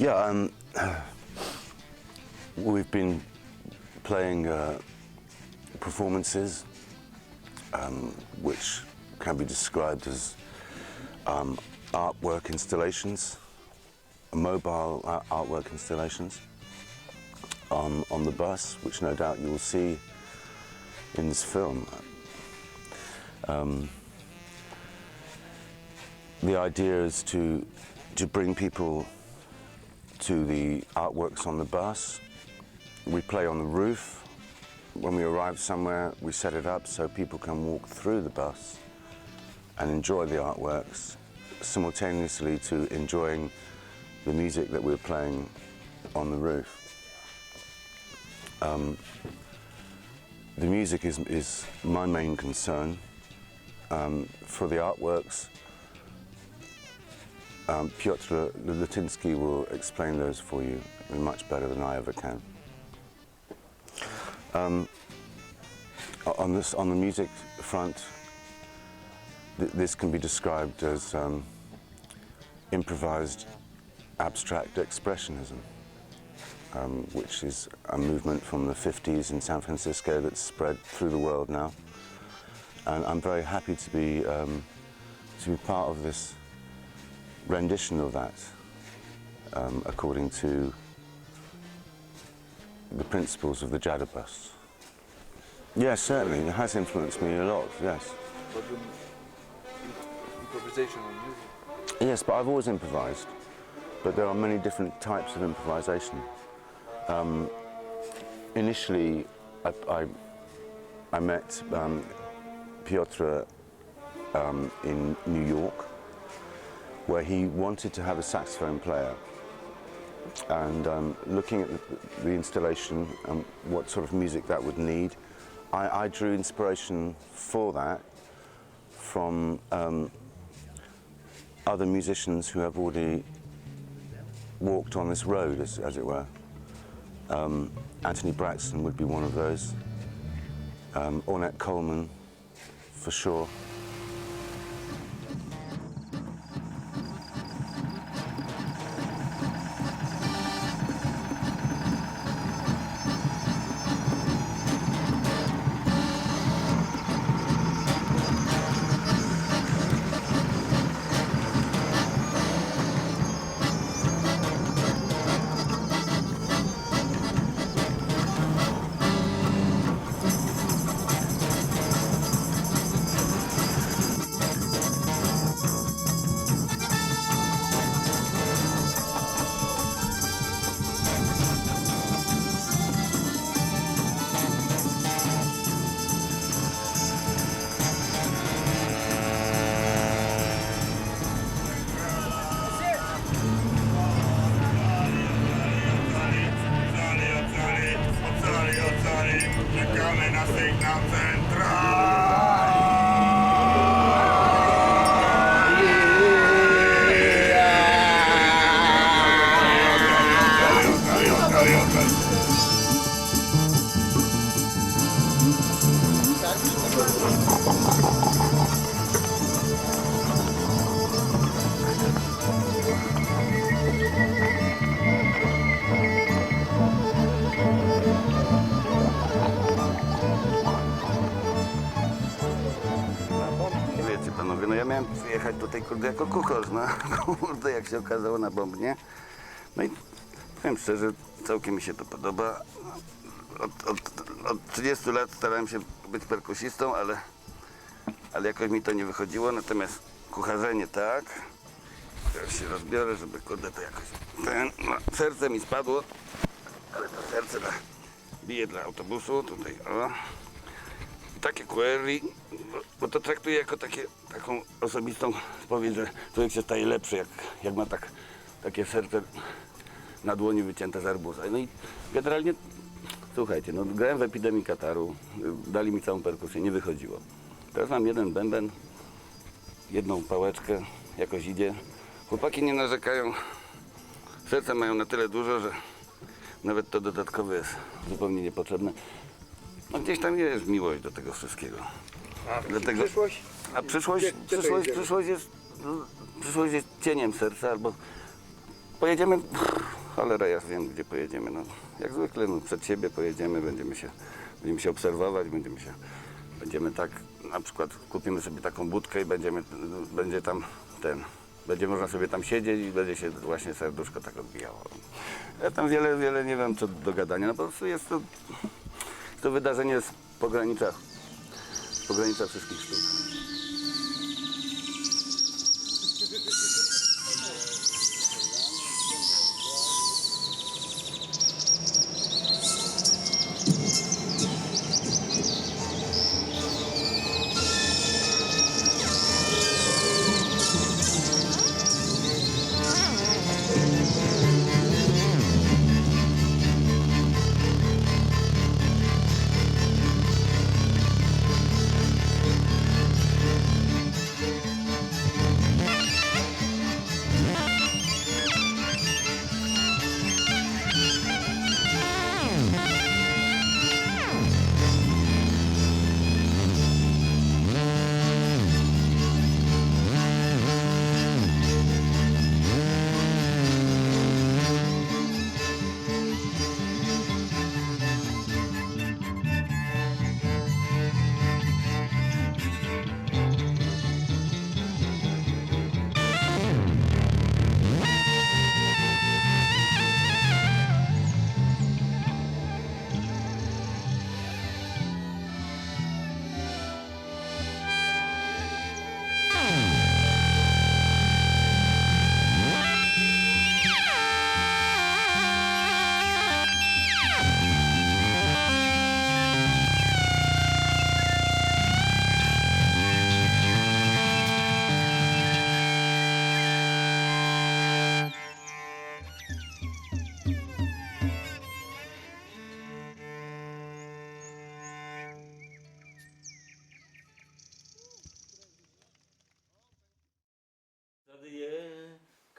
Yeah, um, we've been playing uh, performances um, which can be described as um, artwork installations, mobile art- artwork installations on, on the bus, which no doubt you will see in this film. Um, the idea is to, to bring people to the artworks on the bus. We play on the roof. When we arrive somewhere, we set it up so people can walk through the bus and enjoy the artworks, simultaneously to enjoying the music that we're playing on the roof. Um, the music is, is my main concern. Um, for the artworks, um, Piotr Lutinsky will explain those for you much better than I ever can. Um, on this, on the music front, th- this can be described as um, improvised abstract expressionism, um, which is a movement from the 50s in San Francisco that's spread through the world now. And I'm very happy to be, um, to be part of this rendition of that um, according to the principles of the Jadabus. Yes, certainly. It has influenced me a lot, yes. But then improvisation on music. Yes, but I've always improvised. But there are many different types of improvisation. Um, initially, I, I, I met um, Piotr um, in New York, where he wanted to have a saxophone player. And um, looking at the, the installation and what sort of music that would need, I, I drew inspiration for that from um, other musicians who have already walked on this road, as, as it were. Um, Anthony Braxton would be one of those. Um, Ornette Coleman, for sure. Ja miałem przyjechać tutaj kurde jako kucharz, no kurde jak się okazało na bombnie. No i Powiem szczerze, całkiem mi się to podoba. Od, od, od 30 lat starałem się być perkusistą, ale, ale jakoś mi to nie wychodziło. Natomiast kucharzenie tak. Teraz się rozbiorę, żeby kurde to jakoś... Ten, no, serce mi spadło, ale to serce dla, bije dla autobusu. Tutaj, o. Takie query, bo, to traktuję jako takie, taką osobistą spowiedź, że człowiek się staje lepszy, jak, jak ma tak, takie serce na dłoni wycięte z arbuza. No i generalnie, słuchajcie, no grałem w epidemii kataru, dali mi całą perkusję, nie wychodziło. Teraz mam jeden bęben, jedną pałeczkę, jakoś idzie. Chłopaki nie narzekają, serca mają na tyle dużo, że nawet to dodatkowe jest zupełnie niepotrzebne. No gdzieś tam jest miłość do tego wszystkiego. A Dlatego- przyszłość? A przyszłość, Gdzie- gdzie to przyszłość, jedziemy? przyszłość, jest, no, przyszłość jest cieniem serca, albo pojedziemy, pff, cholera, ja wiem, gdzie pojedziemy. No, jak zwykle, no, przed siebie pojedziemy, będziemy się, będziemy się obserwować, będziemy się, będziemy tak, na przykład kupimy sobie taką budkę i będziemy, będzie tam ten, będzie można sobie tam siedzieć i będzie się właśnie serduszko tak odbijało. Ja tam wiele, wiele nie wiem, co do gadania, no po prostu jest to, to wydarzenie z pogranicza, pogranicza wszystkich sztuk.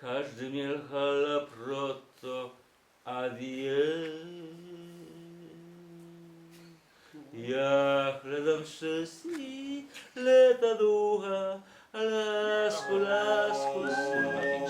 Każdy miel hala proto, adie. Ja chlebam szczęśni, leta ducha, lasku, lasku, My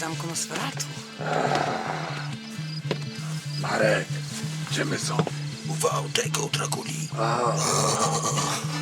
zamku Nosferatu. Marek, gdzie my są? W tego Drakuli. ten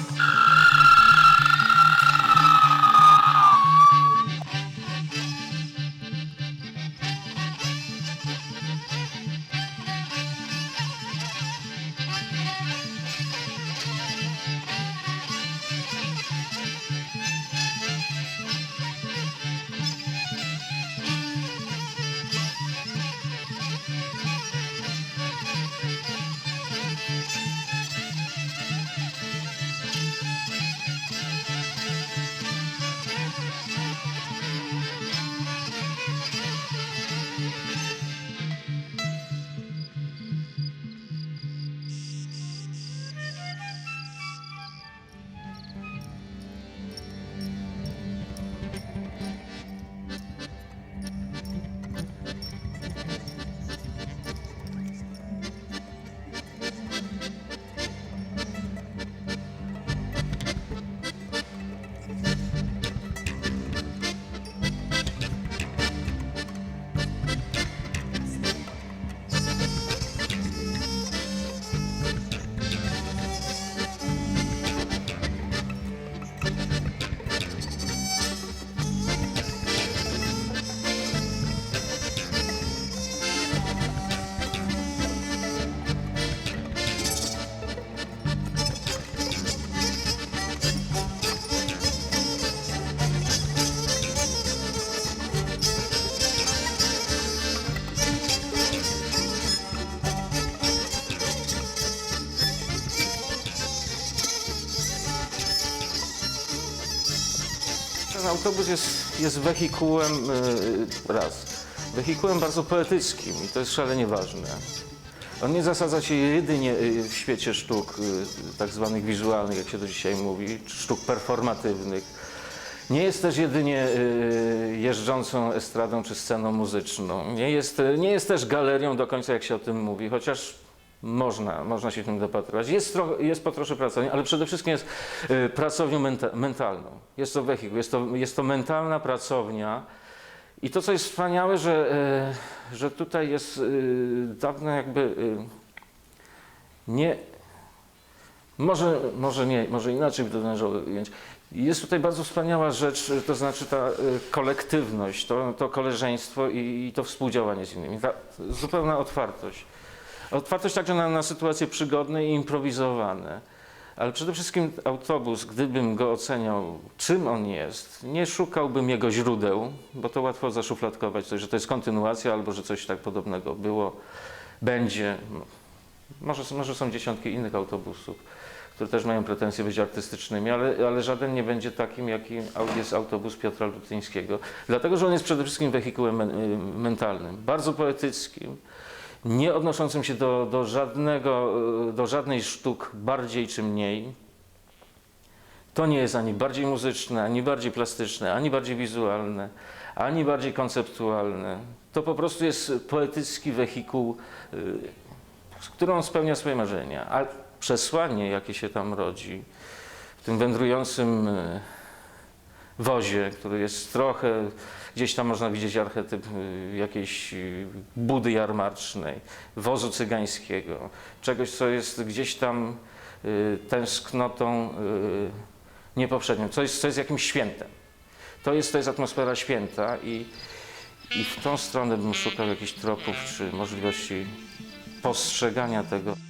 autobus jest, jest wehikułem y, raz. Wehikułem bardzo poetyckim i to jest szalenie ważne. On nie zasadza się jedynie y, w świecie sztuk y, tak zwanych wizualnych, jak się to dzisiaj mówi, sztuk performatywnych. Nie jest też jedynie y, jeżdżącą estradą czy sceną muzyczną. Nie jest, nie jest też galerią do końca, jak się o tym mówi, chociaż można, można się tym dopatrywać. Jest, jest po trosze pracownią, ale przede wszystkim jest y, pracownią menta, mentalną. Jest to wehikuł, jest to, jest to mentalna pracownia. I to, co jest wspaniałe, że, y, że tutaj jest y, dawno jakby nie, może, może nie, może inaczej by to należało ująć. Jest tutaj bardzo wspaniała rzecz, to znaczy ta kolektywność, to, to koleżeństwo i, i to współdziałanie z innymi, ta zupełna otwartość. Otwartość także na, na sytuacje przygodne i improwizowane. Ale przede wszystkim autobus, gdybym go oceniał, czym on jest, nie szukałbym jego źródeł, bo to łatwo zaszufladkować, coś, że to jest kontynuacja albo że coś tak podobnego było, będzie. Może, może są dziesiątki innych autobusów, które też mają pretensje być artystycznymi, ale, ale żaden nie będzie takim, jakim jest autobus Piotra Lutyńskiego. Dlatego, że on jest przede wszystkim wehikułem men, y, mentalnym, bardzo poetyckim, nie odnoszącym się do, do, żadnego, y, do żadnej sztuk bardziej czy mniej. To nie jest ani bardziej muzyczne, ani bardziej plastyczne, ani bardziej wizualne, ani bardziej konceptualne. To po prostu jest poetycki wehikuł, y, z którą on spełnia swoje marzenia. A przesłanie, jakie się tam rodzi, w tym wędrującym y, wozie, który jest trochę, gdzieś tam można widzieć archetyp y, jakiejś y, budy jarmarcznej, wozu cygańskiego, czegoś, co jest gdzieś tam y, tęsknotą niepowszednią, co jest, co jest jakimś świętem. To jest, to jest atmosfera święta i, i w tą stronę bym szukał jakichś tropów czy możliwości postrzegania tego.